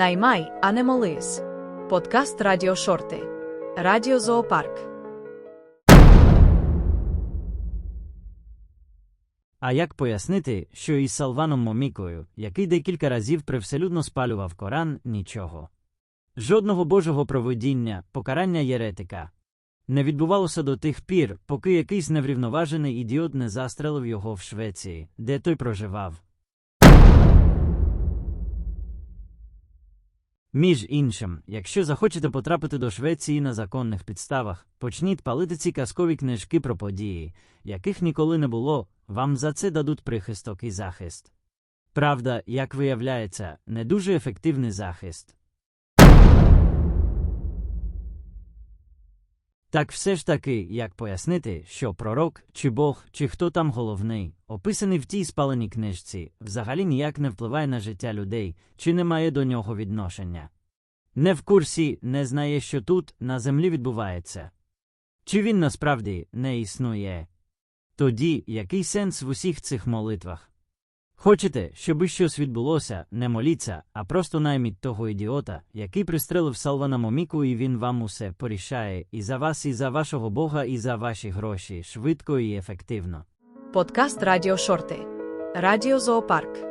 Наймай, а не молись. Подкаст Радіо Шорти. Радіо Зоопарк. А як пояснити, що із Салваном Момікою, який декілька разів привселюдно спалював Коран, нічого? Жодного божого провидіння, покарання єретика. Не відбувалося до тих пір, поки якийсь неврівноважений ідіот не застрелив його в Швеції, де той проживав. Між іншим, якщо захочете потрапити до Швеції на законних підставах, почніть палити ці казкові книжки про події, яких ніколи не було, вам за це дадуть прихисток і захист. Правда, як виявляється, не дуже ефективний захист. Так все ж таки, як пояснити, що пророк, чи Бог, чи хто там головний, описаний в тій спаленій книжці, взагалі ніяк не впливає на життя людей, чи не має до нього відношення. Не в курсі, не знає, що тут, на землі відбувається. Чи він насправді не існує? Тоді який сенс в усіх цих молитвах? Хочете, щоби щось відбулося, не моліться, а просто найміть того ідіота, який пристрелив Салвана Моміку, і він вам усе порішає і за вас, і за вашого Бога, і за ваші гроші, швидко і ефективно. Подкаст Радіо Шорти. Радіо Зоопарк.